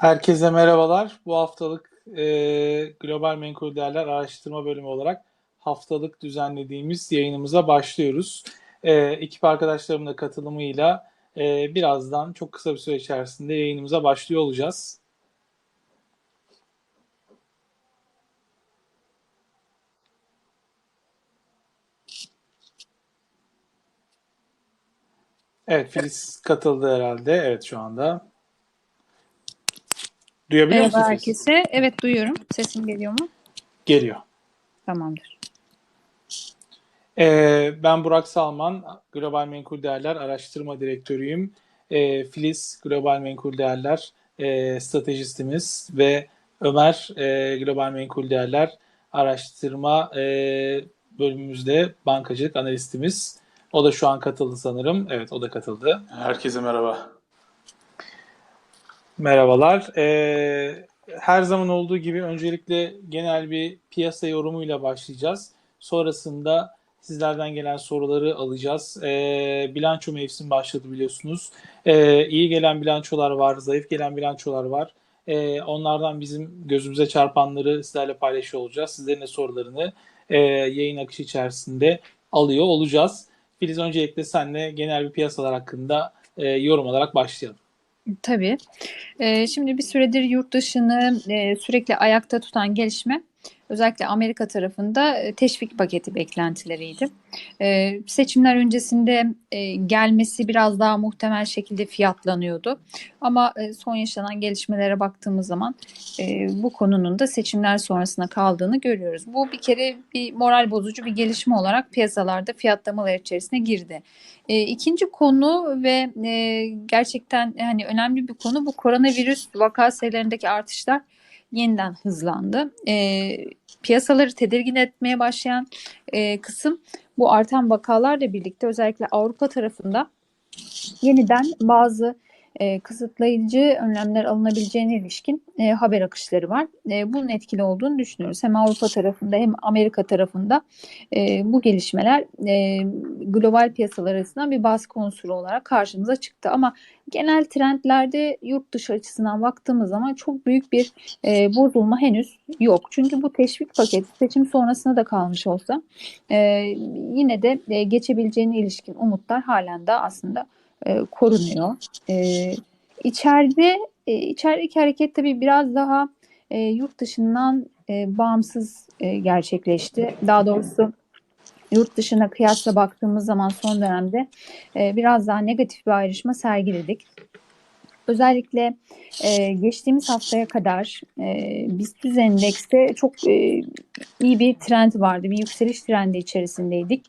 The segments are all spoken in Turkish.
Herkese merhabalar. Bu haftalık e, Global Menkul Değerler Araştırma Bölümü olarak haftalık düzenlediğimiz yayınımıza başlıyoruz. E, ekip arkadaşlarımın da katılımıyla e, birazdan çok kısa bir süre içerisinde yayınımıza başlıyor olacağız. Evet, Filiz katıldı herhalde. Evet şu anda. Duyabiliyor Merhaba Filiz? herkese. Evet duyuyorum. Sesim geliyor mu? Geliyor. Tamamdır. Ee, ben Burak Salman, Global Menkul Değerler Araştırma Direktörüyüm. Ee, Filiz, Global Menkul Değerler e, Stratejistimiz ve Ömer, e, Global Menkul Değerler Araştırma e, bölümümüzde bankacılık analistimiz. O da şu an katıldı sanırım. Evet, o da katıldı. Herkese merhaba. Merhabalar. Ee, her zaman olduğu gibi öncelikle genel bir piyasa yorumuyla başlayacağız. Sonrasında sizlerden gelen soruları alacağız. Ee, bilanço mevsim başladı biliyorsunuz. Ee, iyi gelen bilançolar var, zayıf gelen bilançolar var. Ee, onlardan bizim gözümüze çarpanları sizlerle paylaşıyor olacağız. Sizlerin de sorularını e, yayın akışı içerisinde alıyor olacağız. Filiz öncelikle seninle genel bir piyasalar hakkında e, yorum alarak başlayalım. Tabii. Ee, şimdi bir süredir yurt dışını e, sürekli ayakta tutan gelişme özellikle Amerika tarafında e, teşvik paketi beklentileriydi. Ee, seçimler öncesinde e, gelmesi biraz daha muhtemel şekilde fiyatlanıyordu. Ama e, son yaşanan gelişmelere baktığımız zaman e, bu konunun da seçimler sonrasına kaldığını görüyoruz. Bu bir kere bir moral bozucu bir gelişme olarak piyasalarda fiyatlamalar içerisine girdi. E, ikinci konu ve e, gerçekten hani önemli bir konu bu koronavirüs vaka sayılarındaki artışlar yeniden hızlandı. E, piyasaları tedirgin etmeye başlayan e, kısım bu artan vakalarla birlikte özellikle Avrupa tarafında yeniden bazı e, kısıtlayıcı önlemler alınabileceğine ilişkin e, haber akışları var. E, bunun etkili olduğunu düşünüyoruz. Hem Avrupa tarafında hem Amerika tarafında e, bu gelişmeler e, global piyasalar arasından bir baskı unsuru olarak karşımıza çıktı. Ama genel trendlerde yurt dışı açısından baktığımız zaman çok büyük bir e, bozulma henüz yok. Çünkü bu teşvik paketi seçim sonrasına da kalmış olsa e, yine de e, geçebileceğine ilişkin umutlar halen de aslında e, korunuyor. E, içeride e, içerideki hareket tabii biraz daha e, yurt dışından e, bağımsız e, gerçekleşti. Daha doğrusu yurt dışına kıyasla baktığımız zaman son dönemde e, biraz daha negatif bir ayrışma sergiledik. Özellikle e, geçtiğimiz haftaya kadar e, BIST endekste çok e, iyi bir trend vardı. Bir yükseliş trendi içerisindeydik.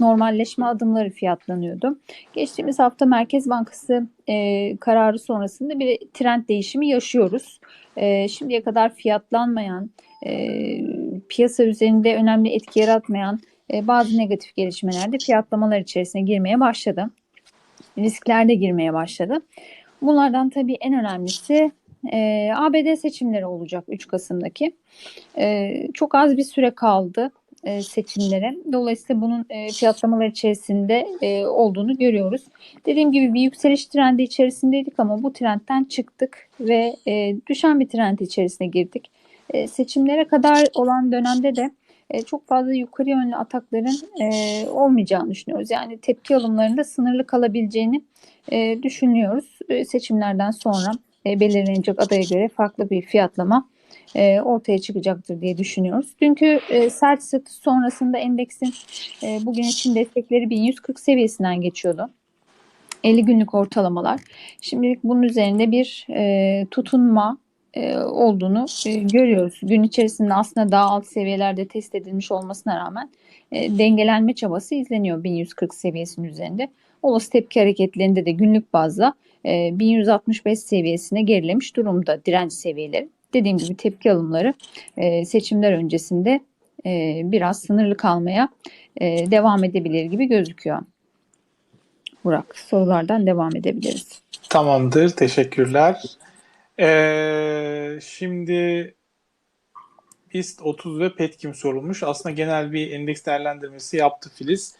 Normalleşme adımları fiyatlanıyordu. Geçtiğimiz hafta Merkez Bankası e, kararı sonrasında bir trend değişimi yaşıyoruz. E, şimdiye kadar fiyatlanmayan, e, piyasa üzerinde önemli etki yaratmayan e, bazı negatif gelişmelerde fiyatlamalar içerisine girmeye başladı. Riskler de girmeye başladı. Bunlardan tabii en önemlisi e, ABD seçimleri olacak 3 Kasım'daki. E, çok az bir süre kaldı e, seçimlere. Dolayısıyla bunun e, fiyatlamalar içerisinde e, olduğunu görüyoruz. Dediğim gibi bir yükseliş trendi içerisindeydik ama bu trendten çıktık ve e, düşen bir trend içerisine girdik. E, seçimlere kadar olan dönemde de e, çok fazla yukarı yönlü atakların e, olmayacağını düşünüyoruz. Yani tepki alımlarında sınırlı kalabileceğini e, düşünüyoruz. E, seçimlerden sonra e, belirlenecek adaya göre farklı bir fiyatlama e, ortaya çıkacaktır diye düşünüyoruz. Dünkü e, sert satış sonrasında endeksin e, bugün için destekleri 1140 seviyesinden geçiyordu. 50 günlük ortalamalar. Şimdilik bunun üzerinde bir e, tutunma e, olduğunu e, görüyoruz. Gün içerisinde aslında daha alt seviyelerde test edilmiş olmasına rağmen e, dengelenme çabası izleniyor 1140 seviyesinin üzerinde. Olası tepki hareketlerinde de günlük bazda e, 1165 seviyesine gerilemiş durumda direnç seviyeleri. Dediğim gibi tepki alımları e, seçimler öncesinde e, biraz sınırlı kalmaya e, devam edebilir gibi gözüküyor. Burak sorulardan devam edebiliriz. Tamamdır, teşekkürler. Ee, şimdi BIST 30 ve Petkim sorulmuş. Aslında genel bir endeks değerlendirmesi yaptı Filiz.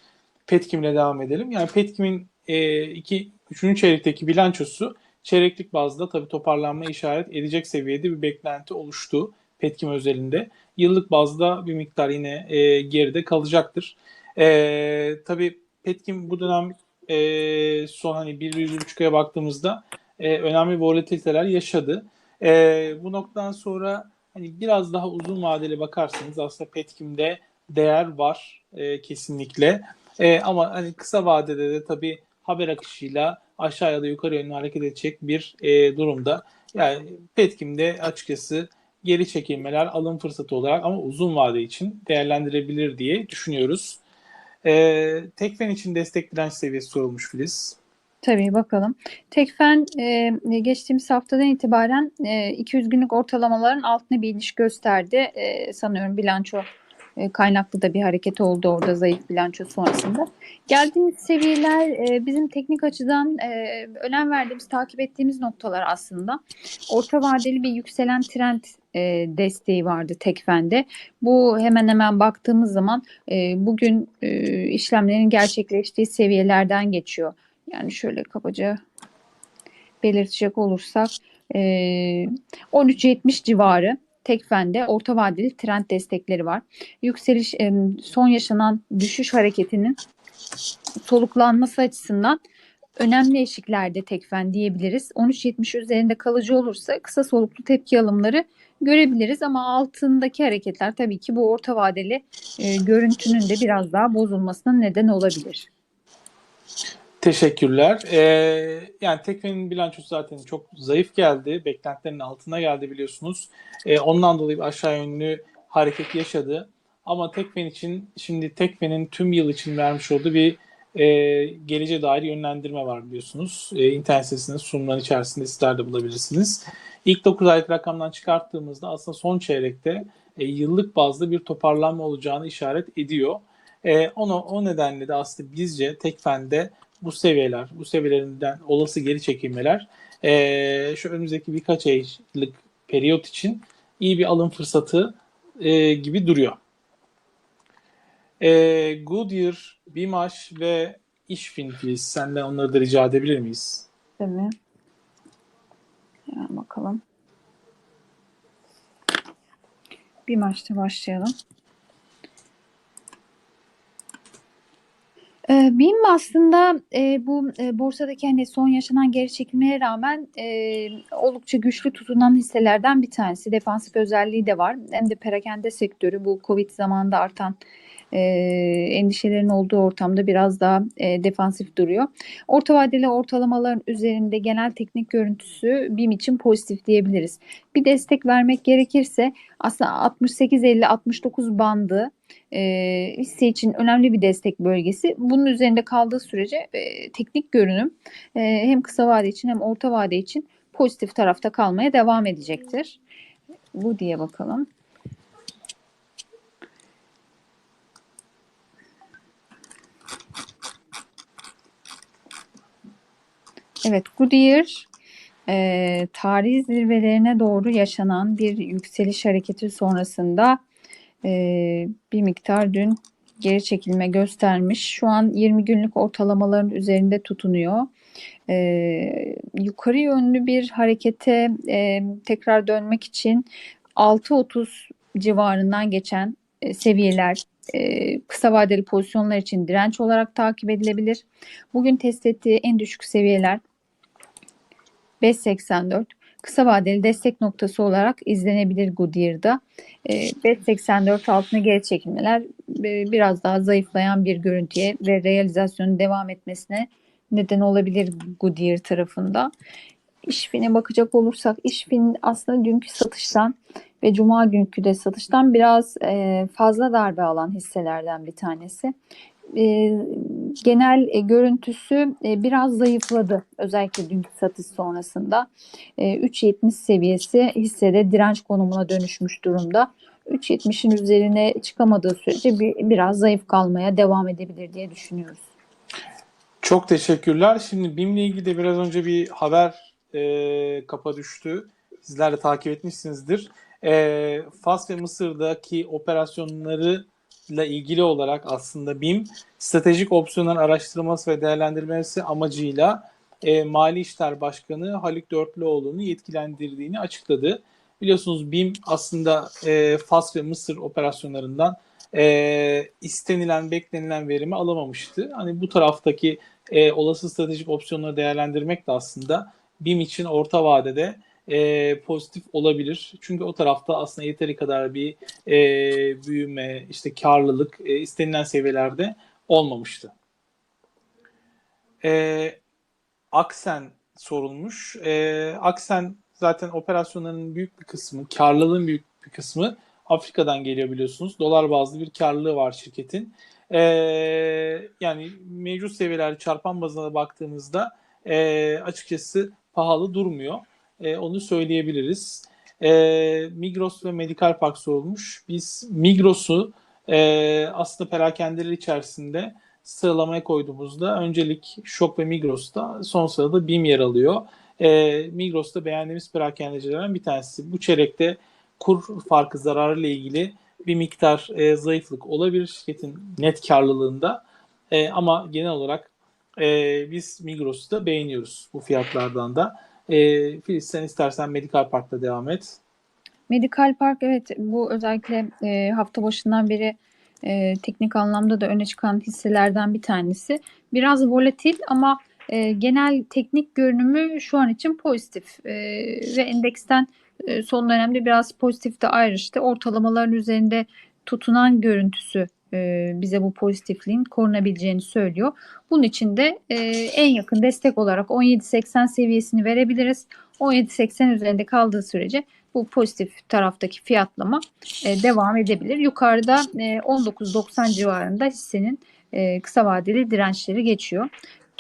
Petkim'le devam edelim. Yani Petkim'in e, iki, üçüncü çeyrekteki bilançosu çeyreklik bazda tabii toparlanma işaret edecek seviyede bir beklenti oluştu Petkim özelinde. Yıllık bazda bir miktar yine e, geride kalacaktır. E, tabii Petkim bu dönem e, son hani 1-1,5 baktığımızda e, önemli volatiliteler yaşadı. E, bu noktadan sonra hani biraz daha uzun vadeli bakarsanız aslında Petkim'de değer var e, kesinlikle. E, ama hani kısa vadede de tabii haber akışıyla aşağı ya da yukarı yönlü hareket edecek bir e, durumda. Yani Petkim'de açıkçası geri çekilmeler alım fırsatı olarak ama uzun vade için değerlendirebilir diye düşünüyoruz. E, Tekfen için destek direnç seviyesi sorulmuş Filiz. Tabii bakalım. Tekfen e, geçtiğimiz haftadan itibaren e, 200 günlük ortalamaların altına bir iniş gösterdi. E, sanıyorum bilanço kaynaklı da bir hareket oldu orada zayıf bilanço sonrasında. Geldiğimiz seviyeler e, bizim teknik açıdan e, önem verdiğimiz, takip ettiğimiz noktalar aslında. Orta vadeli bir yükselen trend e, desteği vardı Tekfen'de. Bu hemen hemen baktığımız zaman e, bugün e, işlemlerin gerçekleştiği seviyelerden geçiyor. Yani şöyle kabaca belirtecek olursak e, 13.70 civarı Tekfen'de orta vadeli trend destekleri var. Yükseliş e, son yaşanan düşüş hareketinin soluklanması açısından önemli eşiklerde Tekfen diyebiliriz. 13.70 üzerinde kalıcı olursa kısa soluklu tepki alımları görebiliriz ama altındaki hareketler tabii ki bu orta vadeli e, görüntünün de biraz daha bozulmasına neden olabilir. Teşekkürler. Ee, yani Tekfen'in bilançosu zaten çok zayıf geldi. Beklentilerin altına geldi biliyorsunuz. Ee, ondan dolayı aşağı yönlü hareket yaşadı. Ama Tekfen için şimdi Tekfen'in tüm yıl için vermiş olduğu bir e, geleceğe dair yönlendirme var biliyorsunuz. E, internet sitesinde sunumların içerisinde sizler de bulabilirsiniz. İlk 9 aylık rakamdan çıkarttığımızda aslında son çeyrekte e, yıllık bazda bir toparlanma olacağını işaret ediyor. E, onu, o nedenle de aslında bizce Tekfen'de bu seviyeler, bu seviyelerinden olası geri çekilmeler e, şu önümüzdeki birkaç aylık periyot için iyi bir alım fırsatı e, gibi duruyor. E, Goodyear, Bimaş ve İşfin Filiz senden onları da rica edebilir miyiz? Mi? Hemen bakalım. Bir maçta başlayalım. Ee, BİM aslında e, bu e, borsadaki hani son yaşanan geri çekilmeye rağmen e, oldukça güçlü tutunan hisselerden bir tanesi. Defansif özelliği de var. Hem de perakende sektörü bu Covid zamanında artan e, endişelerin olduğu ortamda biraz daha e, defansif duruyor. Orta vadeli ortalamaların üzerinde genel teknik görüntüsü BİM için pozitif diyebiliriz. Bir destek vermek gerekirse aslında 68-50-69 bandı e, hisse için önemli bir destek bölgesi. Bunun üzerinde kaldığı sürece e, teknik görünüm e, hem kısa vade için hem orta vade için pozitif tarafta kalmaya devam edecektir. Bu diye bakalım. Evet, Goodyear e, tarihi zirvelerine doğru yaşanan bir yükseliş hareketi sonrasında e, bir miktar dün geri çekilme göstermiş. Şu an 20 günlük ortalamaların üzerinde tutunuyor. E, yukarı yönlü bir harekete e, tekrar dönmek için 6.30 civarından geçen e, seviyeler e, kısa vadeli pozisyonlar için direnç olarak takip edilebilir. Bugün test ettiği en düşük seviyeler 5.84 kısa vadeli destek noktası olarak izlenebilir Goodyear'da. E, 5.84 altına geri çekilmeler e, biraz daha zayıflayan bir görüntüye ve realizasyonun devam etmesine neden olabilir Goodyear tarafında. İşfin'e bakacak olursak İşfin aslında dünkü satıştan ve cuma günkü de satıştan biraz e, fazla darbe alan hisselerden bir tanesi. Genel e, görüntüsü e, biraz zayıfladı özellikle dünkü satış sonrasında. E, 3.70 seviyesi hissede direnç konumuna dönüşmüş durumda. 3.70'in üzerine çıkamadığı sürece bir, biraz zayıf kalmaya devam edebilir diye düşünüyoruz. Çok teşekkürler. Şimdi BİM'le ilgili de biraz önce bir haber e, kapa düştü. Sizler de takip etmişsinizdir. E, Fas ve Mısır'daki operasyonları ile ilgili olarak aslında BİM stratejik opsiyonların araştırması ve değerlendirmesi amacıyla e, Mali İşler Başkanı Haluk Dörtlüoğlu'nu yetkilendirdiğini açıkladı. Biliyorsunuz BİM aslında e, Fas ve Mısır operasyonlarından e, istenilen, beklenilen verimi alamamıştı. Hani bu taraftaki e, olası stratejik opsiyonları değerlendirmek de aslında BİM için orta vadede e, pozitif olabilir. Çünkü o tarafta aslında yeteri kadar bir e, büyüme, işte karlılık e, istenilen seviyelerde olmamıştı. E, Aksen sorulmuş. E, Aksen zaten operasyonların büyük bir kısmı, karlılığın büyük bir kısmı Afrika'dan geliyor biliyorsunuz. Dolar bazlı bir karlılığı var şirketin. E, yani mevcut seviyeler çarpan bazına baktığımızda e, açıkçası pahalı durmuyor. E, onu söyleyebiliriz. E, Migros ve Medical Park sorulmuş. Biz Migros'u e, aslında perakendeler içerisinde sıralamaya koyduğumuzda öncelik Şok ve Migros'ta son sırada BİM yer alıyor. E, Migros'ta beğendiğimiz perakendecilerden bir tanesi. Bu çeyrekte kur farkı zararı ile ilgili bir miktar e, zayıflık olabilir şirketin net karlılığında. E, ama genel olarak e, biz Migros'u da beğeniyoruz bu fiyatlardan da. E, Filiz sen istersen Medical Park'ta devam et. Medical Park evet bu özellikle e, hafta başından beri e, teknik anlamda da öne çıkan hisselerden bir tanesi. Biraz volatil ama e, genel teknik görünümü şu an için pozitif e, ve endeksten e, son dönemde biraz pozitifte ayrıştı. Ortalamaların üzerinde tutunan görüntüsü e, bize bu pozitifliğin korunabileceğini söylüyor. Bunun için de e, en yakın destek olarak 17.80 seviyesini verebiliriz. 17.80 üzerinde kaldığı sürece bu pozitif taraftaki fiyatlama e, devam edebilir. Yukarıda e, 19.90 civarında hissenin kısa vadeli dirençleri geçiyor.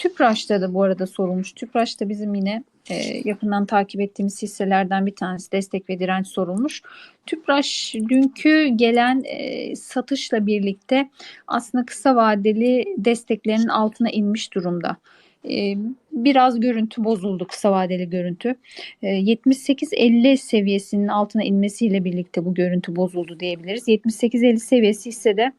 Tüpraş'ta da bu arada sorulmuş. Tüpraş'ta bizim yine e, yakından takip ettiğimiz hisselerden bir tanesi destek ve direnç sorulmuş. Tüpraş dünkü gelen e, satışla birlikte aslında kısa vadeli desteklerinin altına inmiş durumda. E, biraz görüntü bozuldu kısa vadeli görüntü. E, 78-50 seviyesinin altına inmesiyle birlikte bu görüntü bozuldu diyebiliriz. 78-50 seviyesi ise de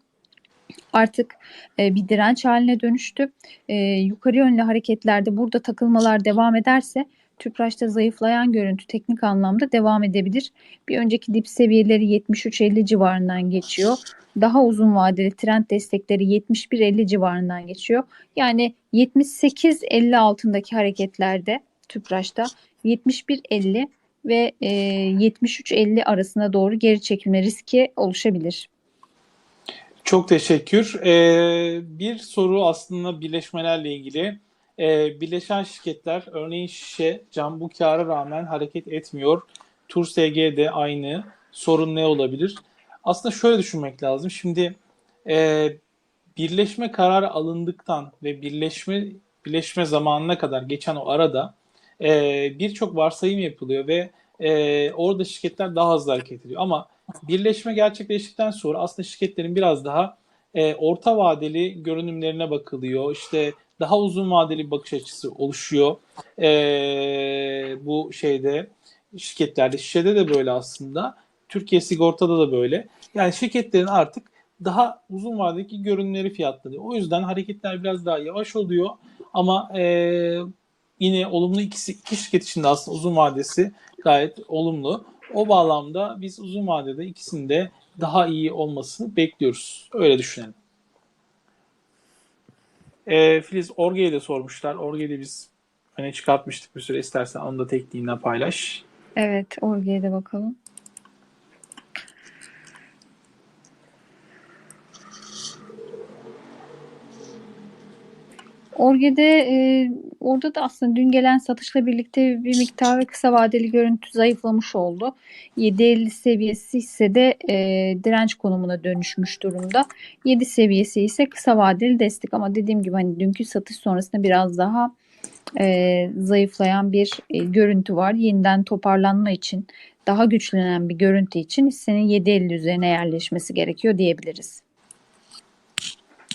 artık e, bir direnç haline dönüştü. E, yukarı yönlü hareketlerde burada takılmalar devam ederse Tüpraş'ta zayıflayan görüntü teknik anlamda devam edebilir. Bir önceki dip seviyeleri 73-50 civarından geçiyor. Daha uzun vadeli trend destekleri 71-50 civarından geçiyor. Yani 78-50 altındaki hareketlerde Tüpraş'ta 71-50 ve e, 73-50 arasına doğru geri çekilme riski oluşabilir. Çok teşekkür. Ee, bir soru aslında birleşmelerle ilgili. Ee, birleşen şirketler örneğin şişe cam bu kâra rağmen hareket etmiyor. Tur de aynı. Sorun ne olabilir? Aslında şöyle düşünmek lazım. Şimdi e, birleşme kararı alındıktan ve birleşme birleşme zamanına kadar geçen o arada e, birçok varsayım yapılıyor ve e, orada şirketler daha hızlı hareket ediyor. Ama birleşme gerçekleştikten sonra aslında şirketlerin biraz daha e, orta vadeli görünümlerine bakılıyor. İşte daha uzun vadeli bir bakış açısı oluşuyor. E, bu şeyde şirketlerde, şişede de böyle aslında. Türkiye Sigorta'da da böyle. Yani şirketlerin artık daha uzun vadedeki görünümleri fiyatlanıyor. O yüzden hareketler biraz daha yavaş oluyor. Ama e, yine olumlu ikisi, iki şirket için de aslında uzun vadesi gayet olumlu. O bağlamda biz uzun vadede ikisinde daha iyi olmasını bekliyoruz. Öyle düşünelim. E, Filiz Orge'ye de sormuşlar. Orge'yi de biz öne çıkartmıştık bir süre. İstersen onu da tekniğinden paylaş. Evet, Orge'ye de bakalım. Orge'de e, orada da aslında dün gelen satışla birlikte bir miktar kısa vadeli görüntü zayıflamış oldu. 7.50 seviyesi ise de e, direnç konumuna dönüşmüş durumda. 7 seviyesi ise kısa vadeli destek ama dediğim gibi hani dünkü satış sonrasında biraz daha e, zayıflayan bir e, görüntü var. Yeniden toparlanma için daha güçlenen bir görüntü için hissenin 7.50 üzerine yerleşmesi gerekiyor diyebiliriz.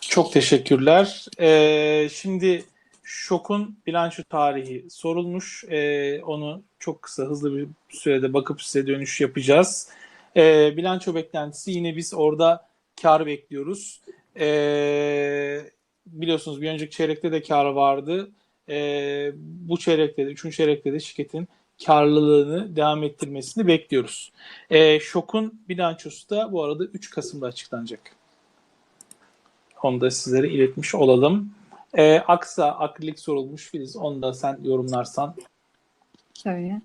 Çok teşekkürler. Ee, şimdi Şok'un bilanço tarihi sorulmuş. Ee, onu çok kısa hızlı bir sürede bakıp size dönüş yapacağız. Ee, bilanço beklentisi yine biz orada kar bekliyoruz. Ee, biliyorsunuz bir önceki çeyrekte de kar vardı. e, bu çeyrekte de, üçüncü çeyrekte de şirketin karlılığını devam ettirmesini bekliyoruz. E, Şok'un bilançosu da bu arada 3 Kasım'da açıklanacak. Onu da sizlere iletmiş olalım. E, Aksa akrilik sorulmuş Filiz. Onu da sen yorumlarsan. Şöyle.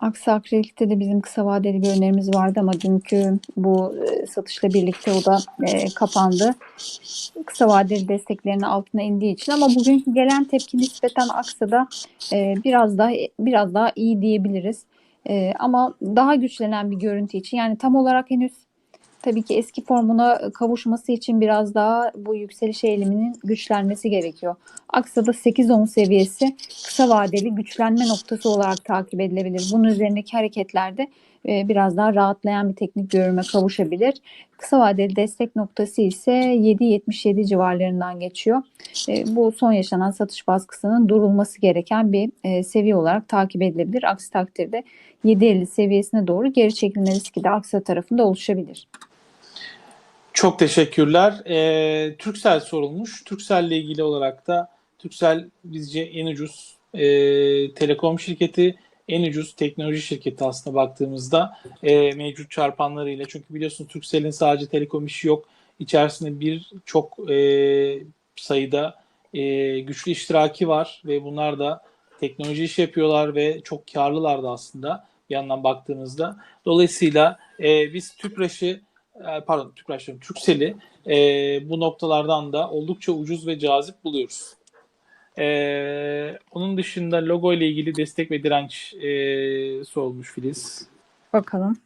Aksi akrilikte de bizim kısa vadeli bir önerimiz vardı ama dünkü bu e, satışla birlikte o da e, kapandı. Kısa vadeli desteklerinin altına indiği için ama bugünkü gelen tepki nispeten Aksa'da e, biraz daha biraz daha iyi diyebiliriz. E, ama daha güçlenen bir görüntü için yani tam olarak henüz tabii ki eski formuna kavuşması için biraz daha bu yükseliş eğiliminin güçlenmesi gerekiyor. Aksa'da 8-10 seviyesi kısa vadeli güçlenme noktası olarak takip edilebilir. Bunun üzerindeki hareketlerde biraz daha rahatlayan bir teknik görünüme kavuşabilir. Kısa vadeli destek noktası ise 7.77 civarlarından geçiyor. E, Bu son yaşanan satış baskısının durulması gereken bir e, seviye olarak takip edilebilir. Aksi takdirde 7.50 seviyesine doğru geri çekilme riski de Aksa tarafında oluşabilir. Çok teşekkürler. Ee, Türksel sorulmuş. Türksel ile ilgili olarak da Türksel bizce en ucuz e, telekom şirketi, en ucuz teknoloji şirketi aslında baktığımızda e, mevcut çarpanlarıyla. Çünkü biliyorsunuz Türksel'in sadece telekom işi yok. İçerisinde birçok e, sayıda e, güçlü iştiraki var ve bunlar da teknoloji iş yapıyorlar ve çok karlılar da aslında bir yandan baktığımızda. Dolayısıyla e, biz Tüpraş'ı e, pardon Tüpraş diyorum, Turkcell'i e, bu noktalardan da oldukça ucuz ve cazip buluyoruz. E, onun dışında logo ile ilgili destek ve direnç e, sorulmuş Filiz. Bakalım.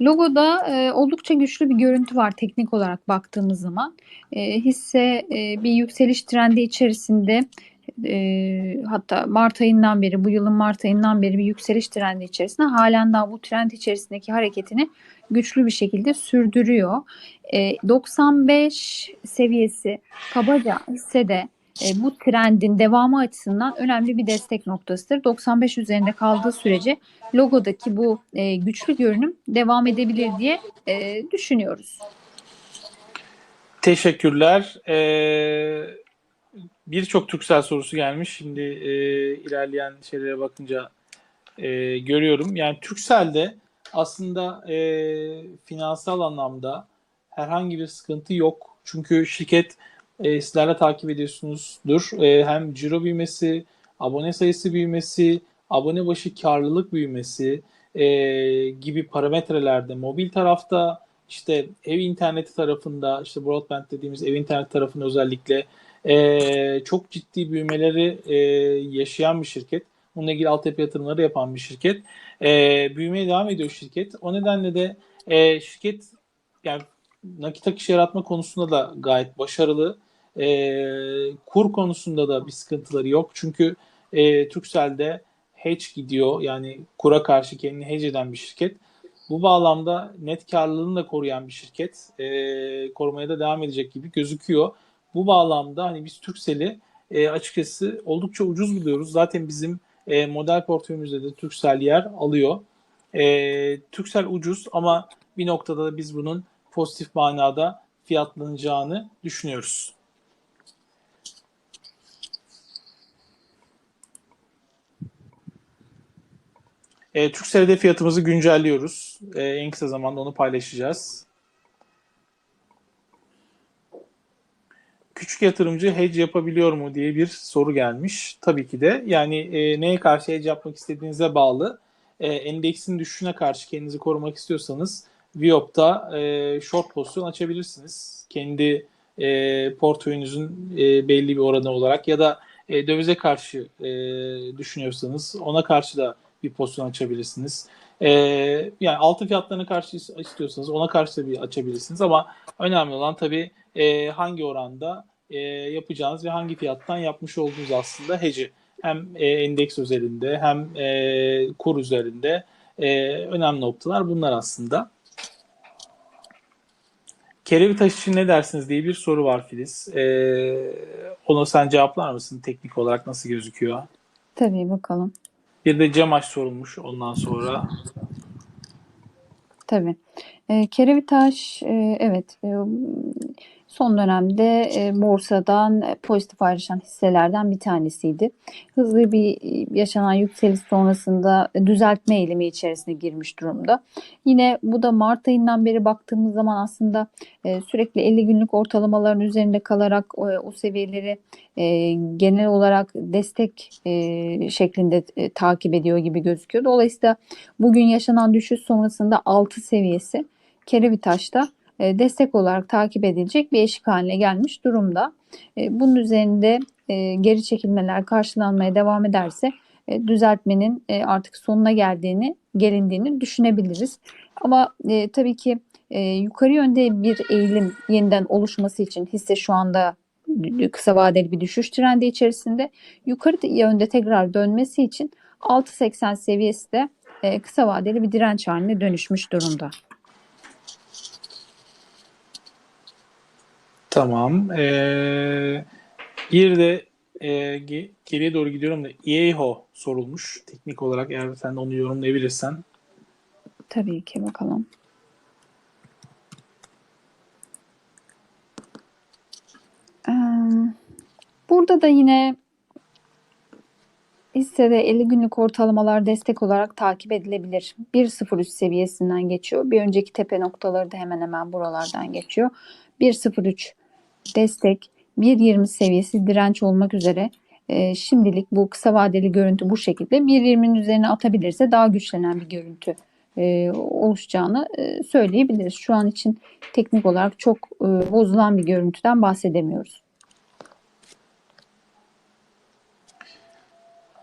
Logoda e, oldukça güçlü bir görüntü var teknik olarak baktığımız zaman. E, hisse e, bir yükseliş trendi içerisinde e, hatta Mart ayından beri bu yılın Mart ayından beri bir yükseliş trendi içerisinde halen daha bu trend içerisindeki hareketini güçlü bir şekilde sürdürüyor. E, 95 seviyesi kabaca hissede e, bu trendin devamı açısından önemli bir destek noktasıdır. 95 üzerinde kaldığı sürece logodaki bu e, güçlü görünüm devam edebilir diye e, düşünüyoruz. Teşekkürler. E, Birçok Türksel sorusu gelmiş. Şimdi e, ilerleyen şeylere bakınca e, görüyorum. Yani Türksel'de aslında e, finansal anlamda herhangi bir sıkıntı yok. Çünkü şirket e, sizler de takip ediyorsunuzdur. E, hem ciro büyümesi, abone sayısı büyümesi, abone başı karlılık büyümesi e, gibi parametrelerde mobil tarafta işte ev interneti tarafında işte broadband dediğimiz ev internet tarafında özellikle e, çok ciddi büyümeleri e, yaşayan bir şirket. Bununla ilgili altyapı yatırımları yapan bir şirket. E, büyümeye devam ediyor şirket. O nedenle de e, şirket yani nakit akışı yaratma konusunda da gayet başarılı. E, kur konusunda da bir sıkıntıları yok. Çünkü e, Turkcell'de hedge gidiyor. Yani kura karşı kendini hedge eden bir şirket. Bu bağlamda net karlılığını da koruyan bir şirket. E, korumaya da devam edecek gibi gözüküyor. Bu bağlamda hani biz Turkcell'i e, açıkçası oldukça ucuz buluyoruz. Zaten bizim e, model portföyümüzde de Turkcell yer alıyor. E, Turkcell ucuz ama bir noktada da biz bunun pozitif manada fiyatlanacağını düşünüyoruz. E, Turkcell'de fiyatımızı güncelliyoruz. E, en kısa zamanda onu paylaşacağız. Küçük yatırımcı hedge yapabiliyor mu diye bir soru gelmiş. Tabii ki de. Yani e, neye karşı hedge yapmak istediğinize bağlı. E, endeksin düşüşüne karşı kendinizi korumak istiyorsanız Viop'ta e, short pozisyon açabilirsiniz. Kendi e, portföyünüzün e, belli bir oranı olarak ya da e, dövize karşı e, düşünüyorsanız ona karşı da bir pozisyon açabilirsiniz. E, yani altın fiyatlarına karşı istiyorsanız ona karşı da bir açabilirsiniz ama önemli olan tabii e, hangi oranda e, yapacağınız ve hangi fiyattan yapmış olduğunuz aslında hedge'i. Hem e, endeks özelinde hem e, kur üzerinde e, önemli noktalar bunlar aslında. Kerevi taş için ne dersiniz diye bir soru var Filiz. E, onu sen cevaplar mısın teknik olarak nasıl gözüküyor? Tabii bakalım. Bir de Cemaş sorulmuş ondan sonra. Tabii. E, Kerevitaş e, evet e, son dönemde e, borsadan e, pozitif ayrışan hisselerden bir tanesiydi. Hızlı bir e, yaşanan yükseliş sonrasında e, düzeltme eğilimi içerisine girmiş durumda. Yine bu da Mart ayından beri baktığımız zaman aslında e, sürekli 50 günlük ortalamaların üzerinde kalarak e, o seviyeleri e, genel olarak destek e, şeklinde e, takip ediyor gibi gözüküyor. Dolayısıyla bugün yaşanan düşüş sonrasında 6 seviyesi Kerevitaş'ta destek olarak takip edilecek bir eşik haline gelmiş durumda. E, Bunun üzerinde e, geri çekilmeler karşılanmaya devam ederse e, düzeltmenin e, artık sonuna geldiğini, gelindiğini düşünebiliriz. Ama e, tabii ki e, yukarı yönde bir eğilim yeniden oluşması için hisse şu anda kısa vadeli bir düşüş trendi içerisinde yukarı yönde tekrar dönmesi için 6.80 seviyesi de e, kısa vadeli bir direnç haline dönüşmüş durumda. Tamam. Ee, bir de e, ge- geriye doğru gidiyorum da IEHO sorulmuş. Teknik olarak eğer sen de onu yorumlayabilirsen. Tabii ki bakalım. Ee, Burada da yine hissede 50 günlük ortalamalar destek olarak takip edilebilir. 1.03 seviyesinden geçiyor. Bir önceki tepe noktaları da hemen hemen buralardan geçiyor. 1.03 destek, 1.20 seviyesi direnç olmak üzere. Ee, şimdilik bu kısa vadeli görüntü bu şekilde. 1.20'nin üzerine atabilirse daha güçlenen bir görüntü e, oluşacağını e, söyleyebiliriz. Şu an için teknik olarak çok e, bozulan bir görüntüden bahsedemiyoruz.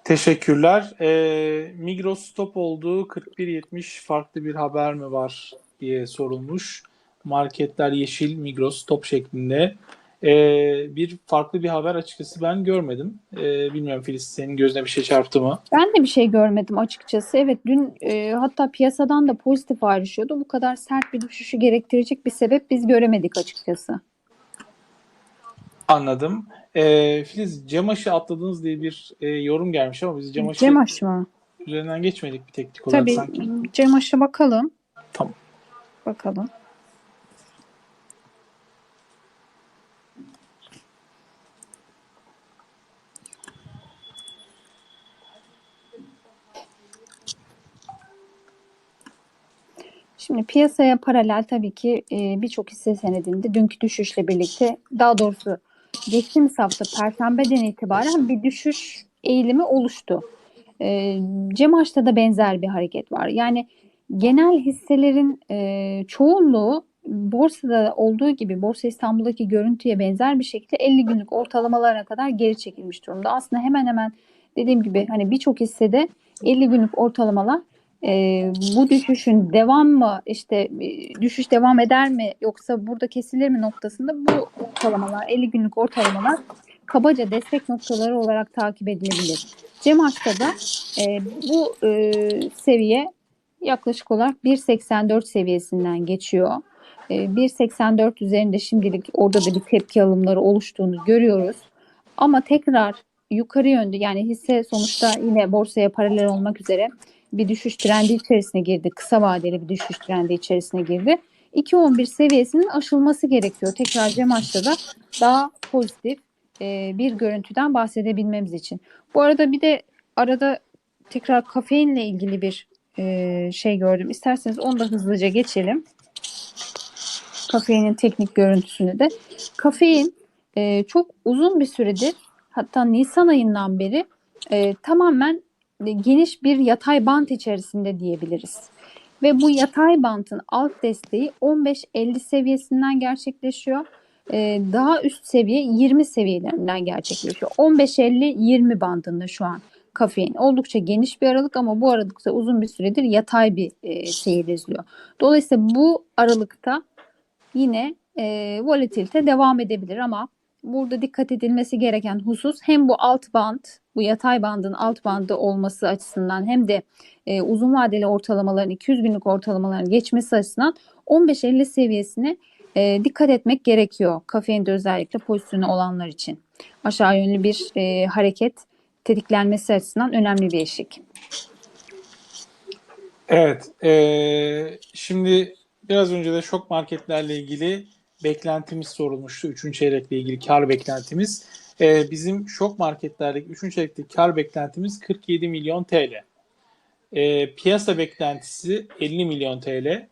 Teşekkürler. Ee, Migros stop olduğu 41.70 farklı bir haber mi var diye sorulmuş. Marketler yeşil, Migros stop şeklinde. Ee, bir farklı bir haber açıkçası ben görmedim. Ee, bilmiyorum Filiz senin gözüne bir şey çarptı mı? Ben de bir şey görmedim açıkçası. Evet dün e, hatta piyasadan da pozitif ayrışıyordu. Bu kadar sert bir düşüşü gerektirecek bir sebep biz göremedik açıkçası. Anladım. Ee, Filiz Cemaş'ı atladınız diye bir e, yorum gelmiş ama biz Cemaş'ı Cemaş mı? üzerinden geçmedik bir teknik olarak Tabii sanki. Cemaş'a bakalım. Tamam. Bakalım. Şimdi piyasaya paralel tabii ki e, birçok hisse senedinde dünkü düşüşle birlikte daha doğrusu geçtiğimiz hafta Perşembeden itibaren bir düşüş eğilimi oluştu. E, Cemaş'ta da benzer bir hareket var. Yani genel hisselerin e, çoğunluğu borsada olduğu gibi Borsa İstanbul'daki görüntüye benzer bir şekilde 50 günlük ortalamalarına kadar geri çekilmiş durumda. Aslında hemen hemen dediğim gibi hani birçok hissede 50 günlük ortalamalar e, bu düşüşün devam mı işte düşüş devam eder mi yoksa burada kesilir mi noktasında bu ortalamalar 50 günlük ortalamalar kabaca destek noktaları olarak takip edilebilir. Cemaş'ta da e, bu e, seviye yaklaşık olarak 1.84 seviyesinden geçiyor. E, 1.84 üzerinde şimdilik orada da bir tepki alımları oluştuğunu görüyoruz. Ama tekrar yukarı yönde yani hisse sonuçta yine borsaya paralel olmak üzere bir düşüş trendi içerisine girdi. Kısa vadeli bir düşüş trendi içerisine girdi. 2.11 seviyesinin aşılması gerekiyor. Tekrar Cemaş'ta da daha pozitif e, bir görüntüden bahsedebilmemiz için. Bu arada bir de arada tekrar kafeinle ilgili bir e, şey gördüm. İsterseniz onu da hızlıca geçelim. Kafeinin teknik görüntüsünü de. Kafein e, çok uzun bir süredir hatta Nisan ayından beri e, tamamen geniş bir yatay bant içerisinde diyebiliriz. Ve bu yatay bantın alt desteği 15-50 seviyesinden gerçekleşiyor. Ee, daha üst seviye 20 seviyelerinden gerçekleşiyor. 15-50-20 bandında şu an kafein. Oldukça geniş bir aralık ama bu aralıkta uzun bir süredir yatay bir e, seyir izliyor. Dolayısıyla bu aralıkta yine e, volatilite devam edebilir ama burada dikkat edilmesi gereken husus hem bu alt band, bu yatay bandın alt bandı olması açısından hem de e, uzun vadeli ortalamaların 200 günlük ortalamaların geçmesi açısından 15-50 seviyesine e, dikkat etmek gerekiyor. Kafeinde özellikle pozisyonu olanlar için. Aşağı yönlü bir e, hareket tetiklenmesi açısından önemli bir eşik. Evet. eee, şimdi biraz önce de şok marketlerle ilgili beklentimiz sorulmuştu. Üçüncü çeyrekle ilgili kar beklentimiz. Eee, bizim şok marketlerdeki üçüncü çeyrekteki kar beklentimiz 47 milyon TL. Eee, piyasa beklentisi 50 milyon TL.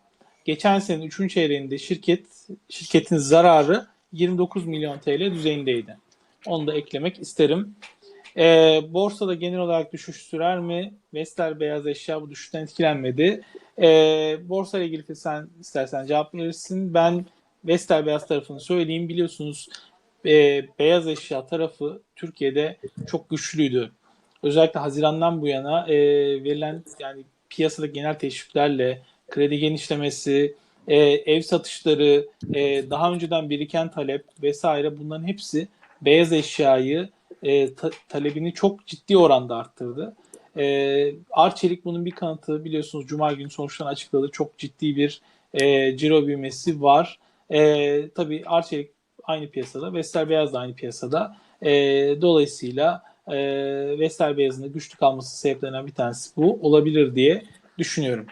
Geçen senenin üçüncü çeyreğinde şirket şirketin zararı 29 milyon TL düzeyindeydi. Onu da eklemek isterim. Ee, borsada genel olarak düşüş sürer mi? Vestel beyaz eşya bu düşüşten etkilenmedi. Ee, borsa ile ilgili sen istersen cevap verirsin. Ben Vestel beyaz tarafını söyleyeyim. Biliyorsunuz e, beyaz eşya tarafı Türkiye'de çok güçlüydü. Özellikle Haziran'dan bu yana e, verilen yani piyasada genel teşviklerle kredi genişlemesi, e, ev satışları, e, daha önceden biriken talep vesaire bunların hepsi beyaz eşyayı e, ta- talebini çok ciddi oranda arttırdı. E, Arçelik bunun bir kanıtı biliyorsunuz Cuma günü sonuçlarını açıkladı. Çok ciddi bir e, ciro büyümesi var. E, tabii Arçelik aynı piyasada, Vestel Beyaz da aynı piyasada. E, dolayısıyla e, Vestel Beyaz'ın güçlü kalması sebeplerinden bir tanesi bu olabilir diye düşünüyorum.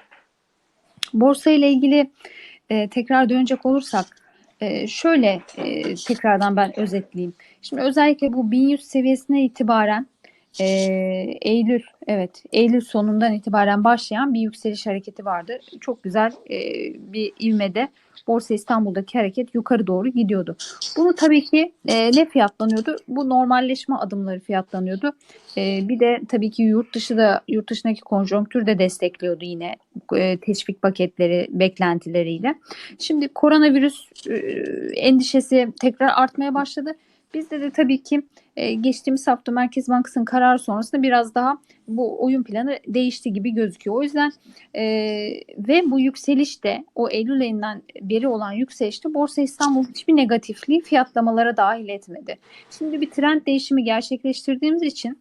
Borsa ile ilgili e, tekrar dönecek olursak e, şöyle e, tekrardan ben özetleyeyim. Şimdi özellikle bu 1100 seviyesine itibaren e, Eylül evet Eylül sonundan itibaren başlayan bir yükseliş hareketi vardı. Çok güzel e, bir ivmede Borsa İstanbul'daki hareket yukarı doğru gidiyordu. Bunu tabii ki e, ne fiyatlanıyordu? Bu normalleşme adımları fiyatlanıyordu. E, bir de tabii ki yurt dışı da yurt dışındaki konjonktür de destekliyordu yine e, teşvik paketleri beklentileriyle. Şimdi koronavirüs e, endişesi tekrar artmaya başladı. Bizde de tabii ki e, geçtiğimiz hafta Merkez Bankası'nın kararı sonrasında biraz daha bu oyun planı değişti gibi gözüküyor. O yüzden e, ve bu yükselişte o Eylül ayından beri olan yükselişte Borsa İstanbul hiçbir negatifliği fiyatlamalara dahil etmedi. Şimdi bir trend değişimi gerçekleştirdiğimiz için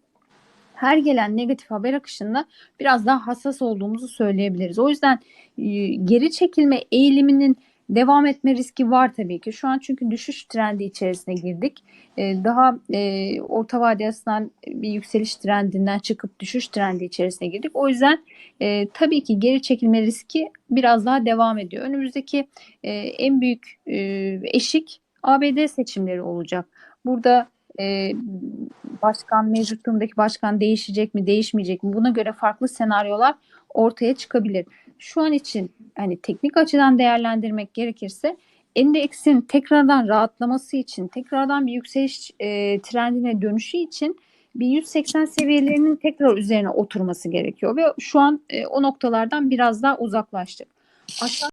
her gelen negatif haber akışında biraz daha hassas olduğumuzu söyleyebiliriz. O yüzden e, geri çekilme eğiliminin devam etme riski var tabii ki. Şu an çünkü düşüş trendi içerisine girdik. E, daha e, orta vade açısından bir yükseliş trendinden çıkıp düşüş trendi içerisine girdik. O yüzden e, tabii ki geri çekilme riski biraz daha devam ediyor. Önümüzdeki e, en büyük eşik ABD seçimleri olacak. Burada başkan mevcut durumdaki başkan değişecek mi değişmeyecek mi buna göre farklı senaryolar ortaya çıkabilir. Şu an için hani teknik açıdan değerlendirmek gerekirse endeksin tekrardan rahatlaması için tekrardan bir yükseliş e, trendine dönüşü için bir 180 seviyelerinin tekrar üzerine oturması gerekiyor ve şu an e, o noktalardan biraz daha uzaklaştık. Aşağı